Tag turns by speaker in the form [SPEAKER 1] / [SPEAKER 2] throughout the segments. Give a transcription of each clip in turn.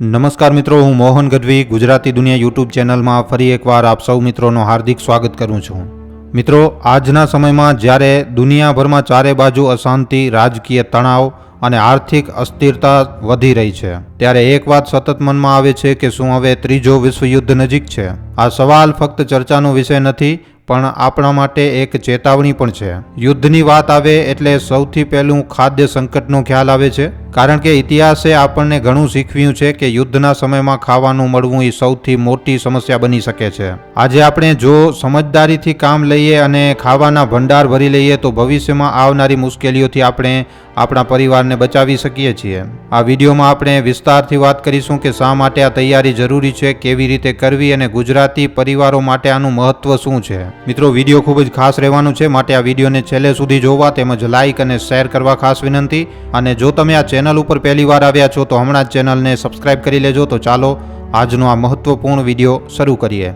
[SPEAKER 1] નમસ્કાર મિત્રો, હું મોહન ગઢવી, ગુજરાતી દુનિયા યુટ્યુબ ચેનલમાં ફરી એકવાર આપ સૌ મિત્રોનો હાર્દિક સ્વાગત કરું છું. મિત્રો, આજના સમયમાં જ્યારે દુનિયાભરમાં ચારે બાજુ અશાંતિ, રાજકીય તણાવ અને આર્થિક અસ્થિરતા વધી રહી છે, ત્યારે એક વાત સતત મનમાં આવે છે કે શું હવે ત્રીજો વિશ્વયુદ્ધ નજીક છે? આ સવાલ ફક્ત ચર્ચાનો વિષય નથી પણ આપણા માટે એક ચેતવણી પણ છે. યુદ્ધની વાત આવે એટલે સૌથી પહેલું ખાદ્ય સંકટનો ખ્યાલ આવે છે. કારણ કે ઇતિહાસે આપણને ઘણું શીખવ્યું છે કે યુદ્ધના સમયમાં ખાવાનું મળવું એ સૌથી મોટી સમસ્યા બની શકે છે. આજે આપણે જો સમજદારીથી કામ લઈએ અને ખાવાના ભંડાર ભરી લઈએ તો ભવિષ્યમાં આવનારી મુશ્કેલીઓથી આપણે આપણા પરિવારને બચાવી શકીએ છીએ. આ વિડીયોમાં આપણે વિસ્તારથી વાત કરીશું કે શા માટે આ તૈયારી જરૂરી છે, કેવી રીતે કરવી અને ગુજરાતી પરિવારો માટે આનું મહત્વ શું છે. મિત્રો, વીડિયો ખૂબ જ ખાસ રહેવાનું છે, માટે આ વિડીયોને છેલ્લે સુધી જોવા તેમજ લાઇક અને શેર કરવા ખાસ વિનંતી. અને જો તમે આ ચેનલ ઉપર પહેલી વાર આવ્યા છો, તો હમણાં જ ચેનલને સબસ્ક્રાઇબ કરી લેજો. તો ચાલો, આજનો આ મહત્વપૂર્ણ વીડિયો શરૂ કરીએ.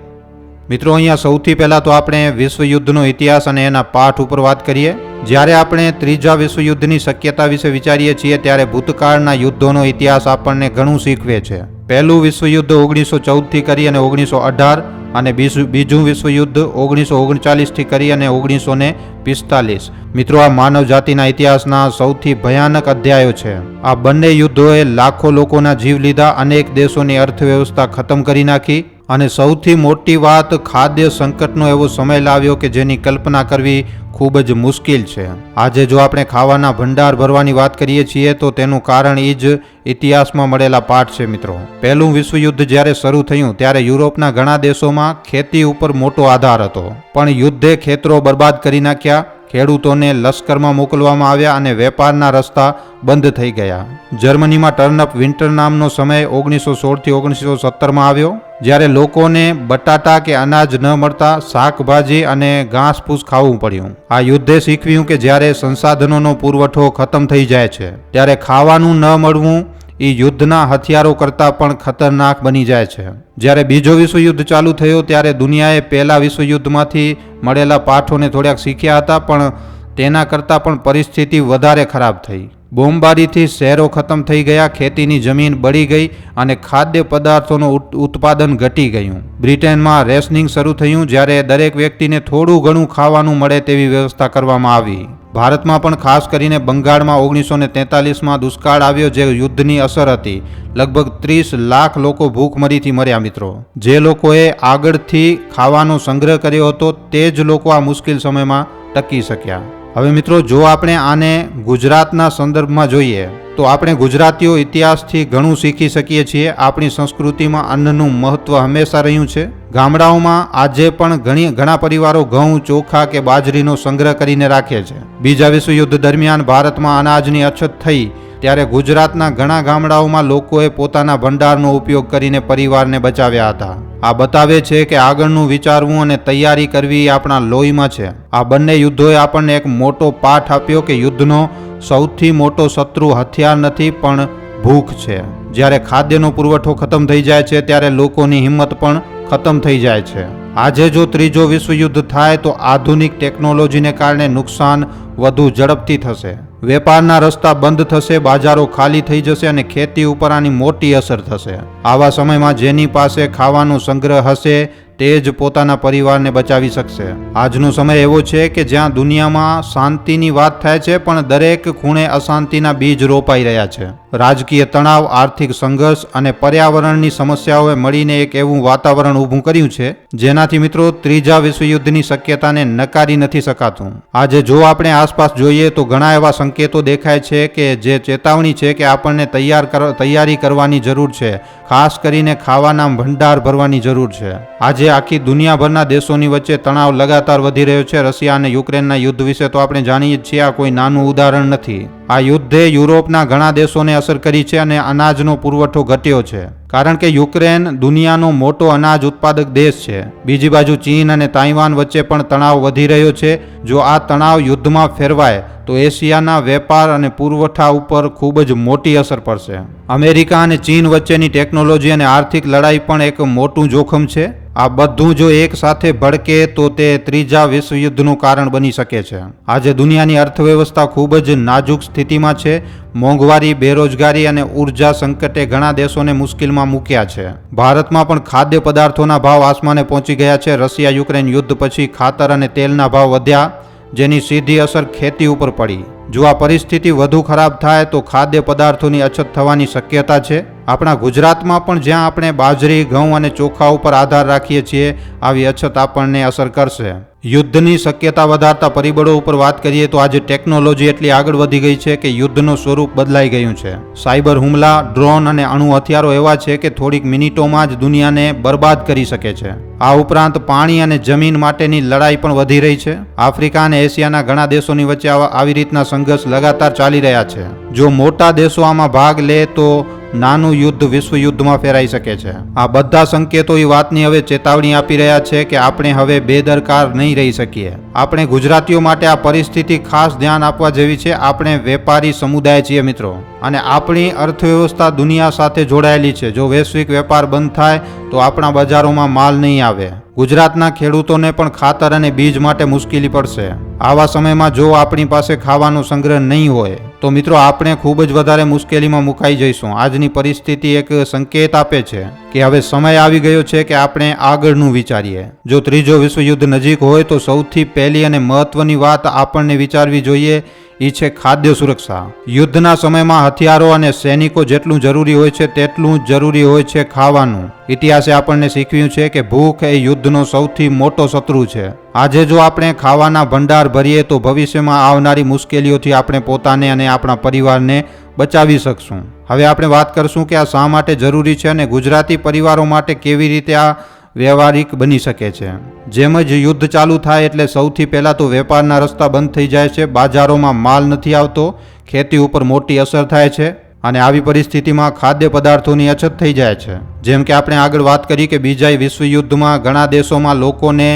[SPEAKER 1] મિત્રો, અહીંયા સૌથી પહેલાં તો આપણે વિશ્વયુદ્ધનો ઇતિહાસ અને એના પાઠ ઉપર વાત કરીએ. જ્યારે આપણે ત્રીજા વિશ્વયુદ્ધની શક્યતા વિશે વિચારીએ છીએ, ત્યારે ભૂતકાળના યુદ્ધોનો ઇતિહાસ આપણને ઘણું શીખવે છે. પહેલું વિશ્વયુદ્ધ ઓગણીસો ચૌદથી કરી અને ઓગણીસો અઢાર અને બીજું વિશ્વયુદ્ધ ઓગણીસો ઓગણચાલીસથી કરી અને ઓગણીસો ને પિસ્તાલીસ. મિત્રો, આ માનવ જાતિના ઇતિહાસના સૌથી ભયાનક અધ્યાયો છે. આ બંને યુદ્ધોએ લાખો લોકોના જીવ લીધા, અનેક દેશોની અર્થવ્યવસ્થા ખતમ કરી નાખી અને સૌથી મોટી વાત ખાદ્ય સંકટનો એવો સમય લાવ્યો કે જેની કલ્પના કરવી ખૂબ જ મુશ્કેલ છે. આજે જો આપણે ખાવાના ભંડાર ભરવાની વાત કરીએ છીએ, તો તેનું કારણ એ જ ઇતિહાસમાં મળેલા પાઠ છે મિત્રો. પહેલું વિશ્વયુદ્ધ જ્યારે શરૂ થયું, ત્યારે યુરોપના ઘણા દેશોમાં ખેતી ઉપર મોટો આધાર હતો. પણ યુદ્ધે ખેતરો બરબાદ કરી નાખ્યા ખેડૂતોને લશ્કરમાં મોકલવામાં આવ્યા અને વેપારના રસ્તા બંધ થઈ ગયા. જર્મનીમાં ટર્નઅપ વિન્ટર નામનો સમય ઓગણીસો સોળથી ઓગણીસો સત્તરમાં આવ્યો, જ્યારે લોકોને બટાટા કે અનાજ ન મળતા શાકભાજી અને ઘાસફૂસ ખાવું પડ્યું. આ યુદ્ધે શીખવ્યું કે જ્યારે સંસાધનોનો પુરવઠો ખતમ થઈ જાય છે, ત્યારે ખાવાનું ન મળવું એ યુદ્ધના હથિયારો કરતાં પણ ખતરનાક બની જાય છે. જ્યારે બીજો વિશ્વયુદ્ધ ચાલુ થયો ત્યારે દુનિયાએ પહેલાં વિશ્વયુદ્ધમાંથી મળેલા પાઠોને થોડાક શીખ્યા હતા, પણ તેના કરતાં પણ પરિસ્થિતિ વધારે ખરાબ થઈ. બોમ્બારીથી શહેરો ખતમ થઈ ગયા, ખેતીની જમીન બળી ગઈ અને ખાદ્ય પદાર્થોનું ઉત્પાદન ઘટી ગયું. બ્રિટનમાં રેશનિંગ શરૂ થયું જ્યારે દરેક વ્યક્તિને થોડું ઘણું ખાવાનું મળે તેવી વ્યવસ્થા કરવામાં આવી. ભારતમાં પણ ખાસ કરીને બંગાળમાં ઓગણીસો ને તેતાલીસમાં દુષ્કાળ આવ્યો જે યુદ્ધની અસર હતી. લગભગ ત્રીસ લાખ લોકો ભૂખમરીથી મર્યા મિત્રો. જે લોકોએ આગળથી ખાવાનો સંગ્રહ કર્યો હતો તે જ લોકો આ મુશ્કેલ સમયમાં ટકી શક્યા. હવે મિત્રો, જો આપણે આને ગુજરાતના સંદર્ભમાં જોઈએ તો આપણે ગુજરાતીઓ ઇતિહાસથી ઘણું શીખી શકીએ છીએ. આપણી સંસ્કૃતિમાં અન્નનું મહત્ત્વ હંમેશા રહ્યું છે. ગામડાઓમાં આજે પણ ઘણી, ઘણા પરિવારો ઘઉં, ચોખા કે બાજરીનો સંગ્રહ કરીને રાખે છે. બીજા વિશ્વયુદ્ધ દરમિયાન ભારતમાં અનાજની અછત થઈ ત્યારે ગુજરાતના ઘણા ગામડાઓમાં લોકોએ પોતાના ભંડારનો ઉપયોગ કરીને પરિવારને બચાવ્યા હતા. આ બતાવે છે કે આગળનું વિચારવું અને તૈયારી કરવી એ આપણા લોહીમાં છે. આ બંને યુદ્ધોએ આપણને એક મોટો પાઠ આપ્યો કે યુદ્ધનો સૌથી મોટો શત્રુ હથિયાર નથી, પણ ભૂખ છે. જ્યારે ખાદ્યનો પુરવઠો ખતમ થઈ જાય છે, ત્યારે લોકોની હિંમત પણ ખતમ થઈ જાય છે. આજે જો ત્રીજો વિશ્વયુદ્ધ થાય, તો આધુનિક ટેકનોલોજીને કારણે નુકસાન વધુ ઝડપથી થશે. વેપારના રસ્તા બંધ થશે, બાજારો ખાલી થઈ જશે અને ખેતી ઉપર આની મોટી અસર થશે. આવા સમયમાં જેની પાસે ખાવાનો સંગ્રહ હશે તે જ પોતાના પરિવારને બચાવી શકશે. આજનો સમય એવો છે કે જ્યાં દુનિયામાં શાંતિની વાત થાય છે, પણ દરેક ખૂણે અશાંતિના બીજ રોપાઈ રહ્યા છે. રાજકીય તણાવ, આર્થિક સંઘર્ષ અને પર્યાવરણની સમસ્યાઓએ મળીને એક એવું વાતાવરણ ઊભું કર્યું છે, જેનાથી મિત્રો ત્રીજા વિશ્વયુદ્ધની શક્યતાને નકારી નથી શકાતું. આજે જો આપણે આસપાસ જોઈએ તો ઘણા એવા સંકેતો દેખાય છે કે જે ચેતવણી છે કે આપણને તૈયાર તૈયારી કરવાની જરૂર છે, ખાસ કરીને ખાવાના ભંડાર ભરવાની જરૂર છે. આજે આખી દુનિયાભરના દેશોની વચ્ચે તણાવ લગાતાર વધી રહ્યો છે. રશિયા અને યુક્રેનના યુદ્ધ વિશે તો આપણે જાણીએ છીએ, આ કોઈ નાનું ઉદાહરણ નથી. આ યુદ્ધે યુરોપના ઘણા દેશોને અસર કરી છે અને અનાજનો પુરવઠો ઘટ્યો છે. કારણ કે યુક્રેન દુનિયાનો મોટો અનાજ ઉત્પાદક દેશ છે. બીજી બાજુ ચીન અને તાઇવાન વચ્ચે પણ તણાવ વધી રહ્યો છે. જો આ તણાવ યુદ્ધમાં ફેરવાય, તો એશિયાના વેપાર અને પુરવઠા ઉપર ખૂબ જ મોટી અસર પડશે. અમેરિકા અને ચીન વચ્ચેની ટેકનોલોજી અને આર્થિક લડાઈ પણ એક મોટું જોખમ છે. આ બધું જો એક સાથે ભડકે, તો તે ત્રીજા વિશ્વયુદ્ધનું કારણ બની શકે છે. આજે દુનિયાની અર્થવ્યવસ્થા ખૂબ જ નાજુક સ્થિતિમાં છે. મોંઘવારી, બેરોજગારી અને ઊર્જા સંકટે ઘણા દેશોને મુશ્કેલમાં મૂક્યા છે. ભારતમાં પણ ખાદ્ય પદાર્થોના ભાવ આસમાને પહોંચી ગયા છે. રશિયા યુક્રેન યુદ્ધ પછી ખાતર અને તેલના ભાવ વધ્યા, જેની સીધી અસર ખેતી ઉપર પડી. જો આ પરિસ્થિતિ વધુ ખરાબ થાય, તો ખાદ્ય પદાર્થોની અછત થવાની શક્યતા છે. આપણા ગુજરાતમાં પણ જ્યાં આપણે બાજરી, ઘઉં અને ચોખા ઉપર આધાર રાખીએ છીએ, આવી અછત આપણને અસર કરશે. યુદ્ધની શક્યતા વધારતા પરિબળો ઉપર વાત કરીએ તો આજે ટેકનોલોજી એટલી આગળ વધી ગઈ છે કે યુદ્ધનું સ્વરૂપ બદલાઈ ગયું છે. સાયબર હુમલા, ડ્રોન અને અણુ હથિયારો એવા છે કે થોડીક મિનિટોમાં જ દુનિયાને બરબાદ કરી શકે છે. આ ઉપરાંત પાણી અને જમીન માટેની લડાઈ પણ વધી રહી છે. આફ્રિકા અને એશિયાના ઘણા દેશોની વચ્ચે આવા- આવી રીતના સંઘર્ષ લગાતાર ચાલી રહ્યા છે. જો મોટા દેશો આમાં ભાગ લે તો નાનું યુદ્ધ વિશ્વ યુદ્ધમાં ફેરાઈ શકે છે. આ બધા સંકેતો એ વાતની હવે ચેતવણી આપી રહ્યા છે કે આપણે હવે બેદરકાર નહીં રહી શકીએ. આપણે ગુજરાતીઓ માટે આ પરિસ્થિતિ ખાસ ધ્યાન આપવા જેવી છે. આપણે વેપારી સમુદાય છીએ મિત્રો. અને આપણી અર્થવ્યવસ્થા દુનિયા સાથે જોડાયેલી છે. જો વૈશ્વિક વેપાર બંધ થાય, તો આપણા બજારોમાં માલ નહીં આવે. ગુજરાતના ખેડૂતોને પણ ખાતર અને બીજ માટે મુશ્કેલી પડશે. આવા સમયમાં જો આપણી પાસે ખાવાનો સંગ્રહ નહીં હોય, તો મિત્રો આપણે ખૂબ જ વધારે મુશ્કેલીમાં મુકાઈ જઈશું. આજની પરિસ્થિતિ એક સંકેત આપે છે કે હવે સમય આવી ગયો છે કે આપણે આગળનું વિચારીએ. જો ત્રીજો વિશ્વયુદ્ધ નજીક હોય, તો સૌથી પહેલી અને મહત્વની વાત આપણને વિચારવી જોઈએ એ છે ખાદ્ય સુરક્ષા. યુદ્ધના સમયમાં હથિયારો અને સૈનિકો જેટલું જરૂરી હોય છે તેટલું જરૂરી હોય છે ખાવાનું. ઇતિહાસે આપણને શીખવ્યું છે કે ભૂખ એ યુદ્ધનો સૌથી મોટો શત્રુ છે. આજે જો આપણે ખાવાના ભંડાર ભરીએ તો ભવિષ્યમાં આવનારી મુશ્કેલીઓથી આપણે પોતાને અને આપણા પરિવારને બચાવી શકશું. હવે આપણે વાત કરશું કે આ શા માટે જરૂરી છે અને ગુજરાતી પરિવારો માટે કેવી રીતે આ વ્યવહારિક બની શકે છે. જેમ જ યુદ્ધ ચાલુ થાય એટલે સૌથી પહેલાં તો વેપારના રસ્તા બંધ થઈ જાય છે, બાજારોમાં માલ નથી આવતો, ખેતી ઉપર મોટી અસર થાય છે. અને આવી પરિસ્થિતિમાં ખાદ્ય પદાર્થોની અછત થઈ જાય છે. જેમ કે આપણે આગળ વાત કરી કે બીજા વિશ્વયુદ્ધમાં ઘણા દેશોમાં લોકોને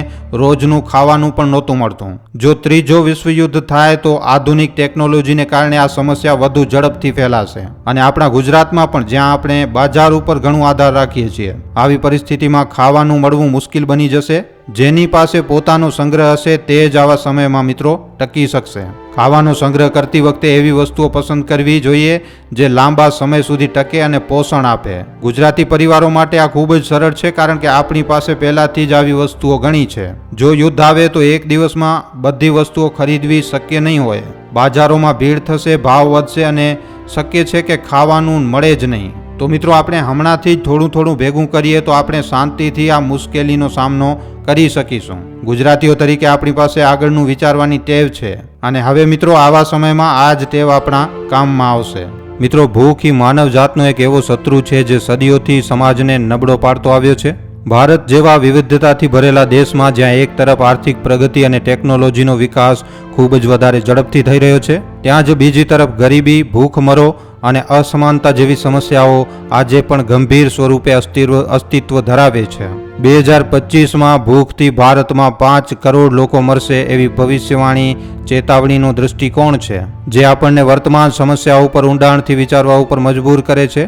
[SPEAKER 1] રોજનું ખાવાનું પણ નહોતું મળતું. જો ત્રીજો વિશ્વયુદ્ધ થાય તો આધુનિક ટેકનોલોજીને કારણે આ સમસ્યા વધુ ઝડપથી ફેલાશે. અને આપણા ગુજરાતમાં પણ જ્યાં આપણે બજાર ઉપર ઘણું આધાર રાખીએ છીએ, આવી પરિસ્થિતિમાં ખાવાનું મળવું મુશ્કેલ બની જશે? જેની પાસે પોતાનો સંગ્રહ હશે તે જ આવા સમયમાં મિત્રો ટકી શકશે. ખાવાનો સંગ્રહ કરતી વખતે એવી વસ્તુઓ પસંદ કરવી જોઈએ જે લાંબા સમય સુધી ટકે અને પોષણ આપે. ગુજરાતી પરિવારો માટે આ ખૂબ જ સરળ છે કારણ કે આપણી પાસે પહેલાથી જ આવી વસ્તુઓ ઘણી છે. જો યુદ્ધ આવે તો એક દિવસમાં બધી વસ્તુઓ ખરીદવી શક્ય નહીં હોય. બાજારોમાં ભીડ થશે, ભાવ વધશે અને શક્ય છે કે ખાવાનું મળે જ નહીં. તો મિત્રો, આપણે હમણાંથી જ થોડું થોડું ભેગું કરીએ તો આપણે શાંતિથી આ મુશ્કેલીનો સામનો કરી શકીશું. ગુજરાતીઓ તરીકે આપણી પાસે આગળનું વિચારવાની ટેવ છે અને હવે મિત્રો, આવા સમયમાં આ જ ટેવ આપણા કામમાં આવશે. મિત્રો, ભૂખ એ માનવ જાતનો એક એવો શત્રુ છે જે સદીઓથી સમાજને નબળો પાડતો આવ્યો છે. ભારત જેવા વિવિધતાથી ભરેલા દેશમાં જ્યાં એક તરફ આર્થિક પ્રગતિ અને ટેકનોલોજીનો વિકાસ ખૂબ જ વધારે ઝડપથી થઈ રહ્યો છે, ત્યાં જ બીજી તરફ ગરીબી, ભૂખમરો અને અસમાનતા જેવી સમસ્યાઓ આજે પણ ગંભીર સ્વરૂપે અસ્તિત્વ અસ્તિત્વ ધરાવે છે. બે હજાર પચીસમાં ભૂખથી ભારતમાં પાંચ કરોડ લોકો મરશે એવી ભવિષ્યવાણી ચેતવણીનો દૃષ્ટિકોણ છે, જે આપણને વર્તમાન સમસ્યાઓ ઉપર ઊંડાણથી વિચારવા ઉપર મજબૂર કરે છે.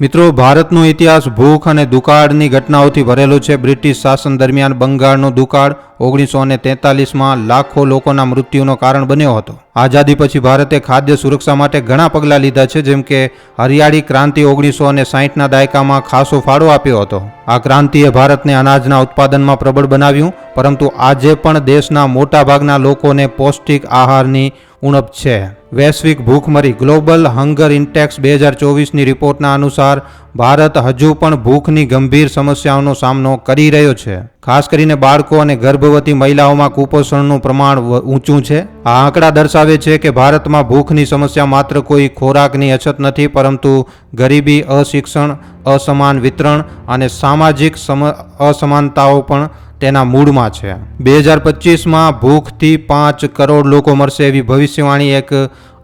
[SPEAKER 1] મિત્રો, ભારતનો ઇતિહાસ ભૂખ અને દુકાળની ઘટનાઓથી ભરેલો છે. બ્રિટિશ શાસન દરમિયાન બંગાળનો દુકાળ ઓગણીસો ને તેતાલીસમાં લાખો લોકોના મૃત્યુનો કારણ બન્યો હતો. આઝાદી પછી ભારતે ખાદ્ય સુરક્ષા માટે ઘણા પગલાં લીધા છે, જેમ કે હરિયાળી ક્રાંતિ ઓગણીસો અને સાહીઠના દાયકામાં ખાસો ફાળો આપ્યો હતો. આ ક્રાંતિએ ભારતને અનાજના ઉત્પાદનમાં પ્રબળ બનાવ્યું, પરંતુ આજે પણ દેશના મોટાભાગના લોકોને પૌષ્ટિક આહારની ઉણપ છે. વૈશ્વિક ભૂખમરી ગ્લોબલ હંગર ઇન્ટેક્સ બે હજાર ચોવીસની રિપોર્ટના અનુસાર ભારત હજુ પણ ભૂખની ગંભીર સમસ્યાઓનો સામનો કરી રહ્યો છે. ખાસ કરીને બાળકો અને ગર્ભવતી મહિલાઓમાં કુપોષણનું પ્રમાણ ઊંચું છે. આ આંકડા દર્શાવે છે કે ભારતમાં ભૂખની સમસ્યા માત્ર કોઈ ખોરાકની અછત નથી, પરંતુ ગરીબી, અશિક્ષણ, અસમાન વિતરણ અને સામાજિક સમ, અસમાનતાઓ પણ તેના મૂળમાં છે. બે હજાર પચીસમાં ભૂખથી પાંચ કરોડ લોકો મરશે એવી ભવિષ્યવાણી એક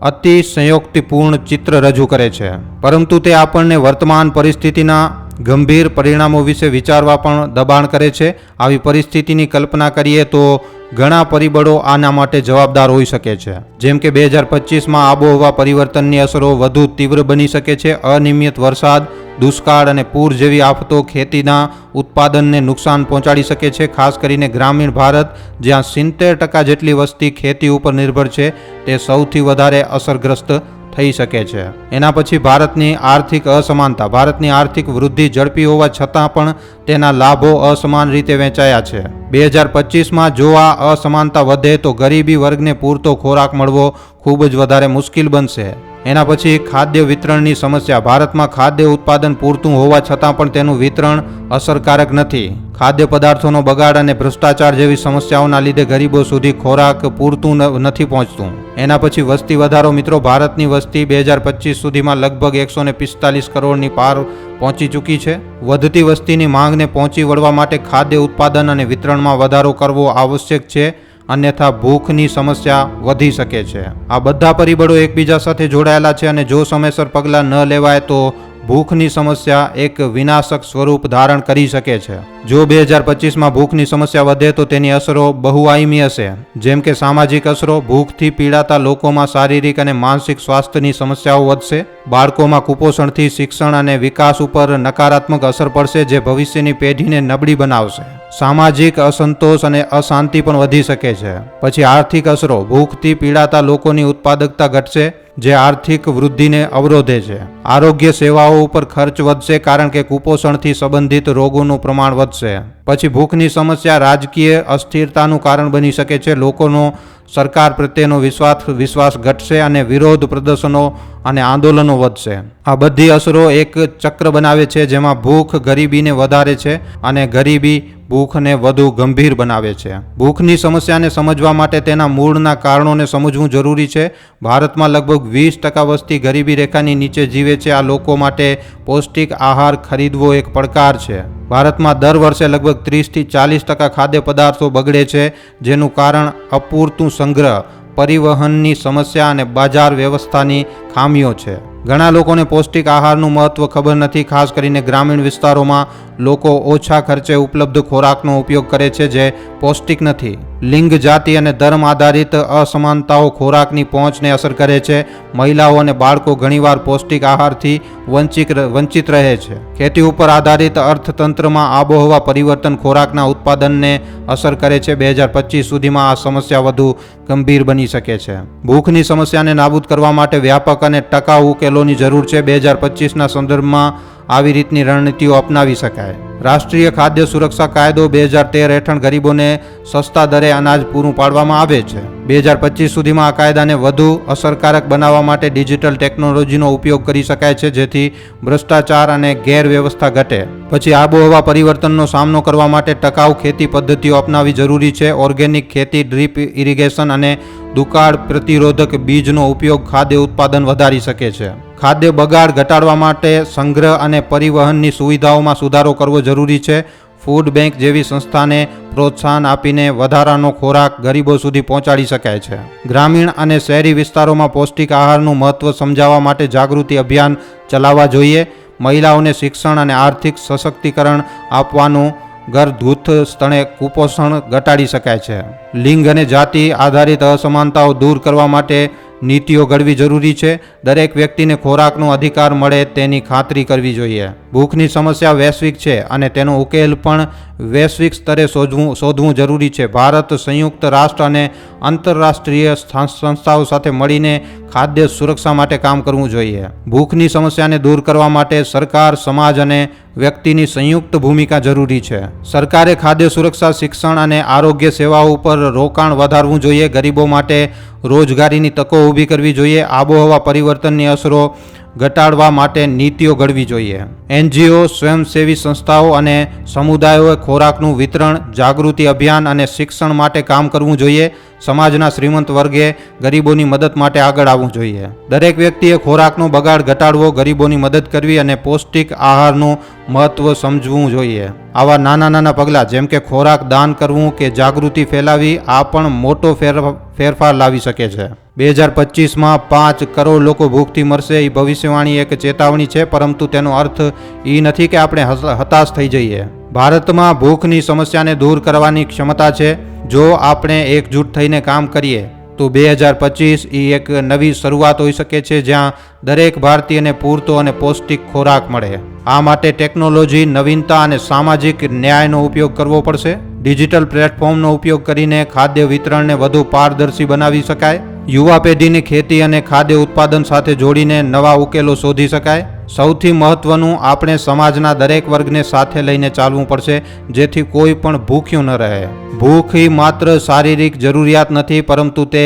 [SPEAKER 1] અતિ સંયોક્તિપૂર્ણ ચિત્ર રજૂ કરે છે. પરંતુ તે આપણને વર્તમાન પરિસ્થિતિના ગંભીર પરિણામો વિશે વિચારવા પણ દબાણ કરે છે. આવી પરિસ્થિતિની કલ્પના કરીએ તો ઘણા પરિબળો આના માટે જવાબદાર હોઈ શકે છે. જેમ કે બે હજાર પચીસમાં આબોહવા પરિવર્તનની અસરો વધુ તીવ્ર બની શકે છે. અનિયમિત વરસાદ દુષ્કાળ અને પૂર જેવી આફતો ખેતીના ઉત્પાદનને નુકસાન પહોંચાડી શકે છે, ખાસ કરીને ગ્રામીણ ભારત, જ્યાં સિત્તેર ટકા જેટલી વસ્તી ખેતી ઉપર નિર્ભર છે, તે સૌથી વધારે અસરગ્રસ્ત થઈ શકે છે. એના પછી ભારતની આર્થિક અસમાનતા, ભારતની આર્થિક વૃદ્ધિ ઝડપી હોવા છતાં પણ તેના લાભો અસમાન રીતે વહેંચાયા છે. બે હજાર પચીસમાં જો આ અસમાનતા વધે, તો ગરીબી વર્ગને પૂરતો ખોરાક મળવો ખૂબ જ વધારે મુશ્કેલ બનશે. એના પછી ખાદ્ય વિતરણની સમસ્યા. ભારતમાં ખાદ્ય ઉત્પાદન પૂરતું હોવા છતાં પણ તેનું વિતરણ અસરકારક નથી. ખાદ્ય પદાર્થોનો બગાડ અને ભ્રષ્ટાચાર જેવી સમસ્યાઓના લીધે ગરીબો સુધી ખોરાક પૂરતું નથી પહોંચતું. એના પછી વસ્તી વધારો. મિત્રો, ભારતની વસ્તી બે હજાર પચીસ સુધીમાં લગભગ એકસો પિસ્તાલીસ કરોડની પાર પહોંચી ચૂકી છે. વધતી વસ્તીની માંગને પહોંચી વળવા માટે ખાદ્ય ઉત્પાદન અને વિતરણમાં વધારો કરવો આવશ્યક છે. અન્યથા ભૂખની સમસ્યા વધી શકે છે. આ બધા પરિબળો એકબીજા સાથે જોડાયેલા છે અને જો સમયસર પગલાં ન લેવાય તો ભૂખની સમસ્યા એક વિનાશક સ્વરૂપ ધારણ કરી શકે છે. જો બે હજાર પચીસમાં ભૂખની સમસ્યા વધે તો તેની અસરો બહુઆયમી હશે. જેમ કે સામાજિક અસરો, ભૂખથી પીડાતા લોકોમાં શારીરિક અને માનસિક સ્વાસ્થ્યની સમસ્યાઓ વધશે, બાળકોમાં કુપોષણથી શિક્ષણ અને વિકાસ ઉપર નકારાત્મક અસર પડશે, જે ભવિષ્યની પેઢીને નબળી બનાવશે. સામાજિક અસંતોષ અને અશાંતિ પણ વધી શકે છે. પછી આર્થિક અસરો. ભૂખથી પીડાતા લોકોની ઉત્પાદકતા ઘટશે, જે આર્થિક વૃદ્ધિને અવરોધે છે. આરોગ્ય સેવાઓ ઉપર ખર્ચ વધશે કારણ કે કુપોષણથી સંબંધિત રોગોનું પ્રમાણ વધશે. પછી ભૂખની સમસ્યા રાજકીય અસ્થિરતાનું કારણ બની શકે છે. લોકોનો સરકાર પ્રત્યેનો વિશ્વાસ વિશ્વાસ ઘટશે અને વિરોધ પ્રદર્શનો અને આંદોલનો વધશે. આ બધી અસરો એક ચક્ર બનાવે છે જેમાં ભૂખ ગરીબીને વધારે છે અને ગરીબી ભૂખને વધુ ગંભીર બનાવે છે. ભૂખની સમસ્યાને સમજવા માટે તેના મૂળના કારણોને સમજવું જરૂરી છે. ભારતમાં લગભગ વીસ ટકા વસ્તી ગરીબી રેખાની નીચે જીવે છે. આ લોકો માટે પૌષ્ટિક આહાર ખરીદવો એક પડકાર છે. ભારતમાં દર વર્ષે લગભગ ત્રીસથી ચાલીસ ટકા ખાદ્ય પદાર્થો બગડે છે, જેનું કારણ અપૂરતું સંગ્રહ, પરિવહનની સમસ્યા અને બજાર વ્યવસ્થાની ખામીઓ છે. ઘણા લોકોને પૌષ્ટિક આહારનું મહત્ત્વ ખબર નથી, ખાસ કરીને ગ્રામીણ વિસ્તારોમાં લોકો ઓછા ખર્ચે ઉપલબ્ધ ખોરાકનો ઉપયોગ કરે છે જે પૌષ્ટિક નથી. લિંગ, જાતિ અને ધર્મ આધારિત અસમાનતાઓ ખોરાકની પહોંચને અસર કરે છે. મહિલાઓ અને બાળકો ઘણીવાર પૌષ્ટિક આહારથી વંચિત વંચિત રહે છે. ખેતી ઉપર આધારિત અર્થતંત્રમાં આબોહવા પરિવર્તન ખોરાકના ઉત્પાદનને અસર કરે છે. બે હજાર પચીસ સુધીમાં આ સમસ્યા વધુ ગંભીર બની શકે છે. ભૂખની સમસ્યાને નાબૂદ કરવા માટે વ્યાપક અને ટકાઉ ઉકેલોની જરૂર છે, બે હજાર પચીસના સંદર્ભમાં આવી રીતની રણનીતિઓ અપનાવી શકાય. રાષ્ટ્રીય ખાદ્ય સુરક્ષા કાયદો બે હજાર તેર હેઠળ ગરીબોને સસ્તા દરે અનાજ પૂરું પાડવામાં આવે છે. બે હજાર પચીસ સુધીમાં આ કાયદાને વધુ અસરકારક બનાવવા માટે ડિજિટલ ટેકનોલોજીનો ઉપયોગ કરી શકાય છે, જેથી ભ્રષ્ટાચાર અને ગેરવ્યવસ્થા ઘટે. પછી આબોહવા પરિવર્તનનો સામનો કરવા માટે ટકાઉ ખેતી પદ્ધતિઓ અપનાવવી જરૂરી છે. ઓર્ગેનિક ખેતી, ડ્રીપ ઇરિગેશન અને દુકાળ પ્રતિરોધક બીજનો ઉપયોગ ખાદ્ય ઉત્પાદન વધારી શકે છે. ખાદ્ય બગાડ ઘટાડવા માટે સંગ્રહ અને પરિવહનની સુવિધાઓમાં સુધારો કરવો જરૂરી છે. ફૂડ બેંક જેવી સંસ્થાને પ્રોત્સાહન આપીને વધારાનો ખોરાક ગરીબો સુધી પહોંચાડી શકાય છે. ગ્રામીણ અને શહેરી વિસ્તારોમાં પૌષ્ટિક આહારનું મહત્વ સમજાવવા માટે જાગૃતિ અભિયાન ચલાવવા જોઈએ. મહિલાઓને શિક્ષણ અને આર્થિક સશક્તિકરણ આપવાનું ઘરધૂત સ્તરે કુપોષણ ઘટાડી શકાય છે. લિંગ અને જાતિ આધારિત અસમાનતાઓ દૂર કરવા માટે નીતિઓ ઘડવી જરૂરી છે. દરેક વ્યક્તિને ખોરાકનો અધિકાર મળે તેની ખાતરી કરવી જોઈએ. ભૂખની સમસ્યા વૈશ્વિક છે અને તેનો ઉકેલ પણ વૈશ્વિક સ્તરે શોધવું શોધવું જરૂરી છે. ભારત સંયુક્ત રાષ્ટ્ર અને આંતરરાષ્ટ્રીય સ્થા- સંસ્થાઓ સાથે મળીને ખાદ્ય સુરક્ષા માટે કામ કરવું જોઈએ. ભૂખની સમસ્યાને દૂર કરવા માટે સરકાર, સમાજ અને વ્યક્તિની સંયુક્ત ભૂમિકા જરૂરી છે. સરકારે ખાદ્ય સુરક્ષા, શિક્ષણ અને આરોગ્ય સેવાઓ ઉપર રોકાણ વધારવું જોઈએ. ગરીબો માટે રોજગારીની તકો ઊભી કરવી જોઈએ. આબોહવા પરિવર્તનની અસરો ઘટાડવા માટે નીતિઓ ઘડવી જોઈએ. એનજીઓ, સ્વયંસેવી સંસ્થાઓ અને સમુદાયોએ ખોરાકનું વિતરણ, જાગૃતિ અભિયાન અને શિક્ષણ માટે કામ કરવું જોઈએ. સમાજના શ્રીમંત વર્ગે ગરીબોની મદદ માટે આગળ આવવું જોઈએ. દરેક વ્યક્તિએ ખોરાકનો બગાડ ઘટાડવો ગરીબોની મદદ કરવી અને પૌષ્ટિક આહારનું મહત્વ સમજવું જોઈએ. આવા નાના નાના પગલાં, જેમ કે ખોરાક, દાન કરવું કે જાગૃતિ ફેલાવી, આ પણ મોટો ફેર, ફેરફાર લાવી શકે છે. બે હજાર પચીસમાં પાંચ કરોડ લોકો ભૂખથી મરશે, એ ભવિષ્યવાણી એક ચેતવણી છે, પરંતુ તેનો અર્થ એ નથી કે આપણે હતાશ થઈ જઈએ. ભારતમાં ભૂખની સમસ્યાને દૂર કરવાની ક્ષમતા છે. જો આપણે એકજૂટ થઈને કામ કરીએ તો બે હજાર પચીસ એ એક નવી શરૂઆત હોઈ શકે છે જ્યાં દરેક ભારતીયને પૂરતો અને પૌષ્ટિક ખોરાક મળે. આ માટે ટેકનોલોજી, નવીનતા અને સામાજિક ન્યાયનો ઉપયોગ કરવો પડશે. ડિજિટલ પ્લેટફોર્મનો ઉપયોગ કરીને ખાદ્ય વિતરણને વધુ પારદર્શી બનાવી શકાય. યુવા પેઢીને ખેતી અને ખાદ્ય ઉત્પાદન સાથે જોડીને નવા ઉકેલો શોધી શકાય. સૌથી મહત્વનું આપણે સમાજના દરેક વર્ગને સાથે લઈને ચાલવું પડશે, જેથી કોઈ પણ ભૂખ્યું ન રહે. ભૂખ એ માત્ર શારીરિક જરૂરિયાત નથી, પરંતુ તે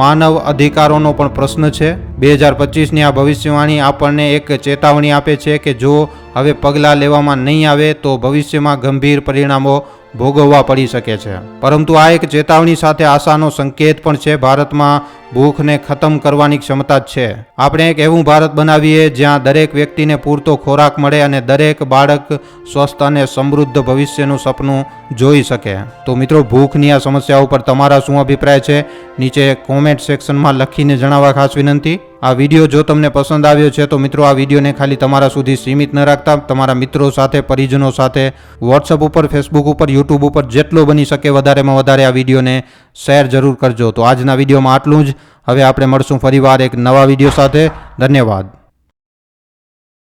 [SPEAKER 1] માનવ અધિકારોનો પણ પ્રશ્ન છે. બે હજાર પચીસની આ ભવિષ્યવાણી આપણને એક ચેતવણી આપે છે કે જો હવે પગલાં લેવામાં નહીં આવે, તો ભવિષ્યમાં ગંભીર પરિણામો ભોગવવા પડી શકે છે. પરંતુ આ એક ચેતવણી સાથે આશાનો સંકેત પણ છે, ભારતમાં ભૂખને ખતમ કરવાની ક્ષમતા જ છે. આપણે એક એવું ભારત બનાવીએ જ્યાં દરેક વ્યક્તિને પૂરતો ખોરાક મળે અને દરેક બાળક સ્વસ્થ અને સમૃદ્ધ ભવિષ્યનું સપનું જોઈ શકે. તો મિત્રો, ભૂખની આ સમસ્યા ઉપર તમારા શું અભિપ્રાય છે? નીચે કોમેન્ટ સેક્શનમાં લખીને જણાવવા ખાસ વિનંતી. આ વીડિયો જો તમને પસંદ આવ્યો છે તો મિત્રો આ વિડીયોને ખાલી તમારા સુધી સીમિત ન રાખતા. તમારા મિત્રો સાથે, પરિજનો સાથે વોટ્સઅપ ઉપર ફેસબુક ઉપર યુટ્યુબ ઉપર જેટલો બની શકે વધારેમાં વધારે આ વિડીયોને શેર જરૂર કરજો. તો આજના વિડીયોમાં આટલું જ. હવે આપણે મળશું ફરીવાર એક નવા વીડિયો સાથે. ધન્યવાદ.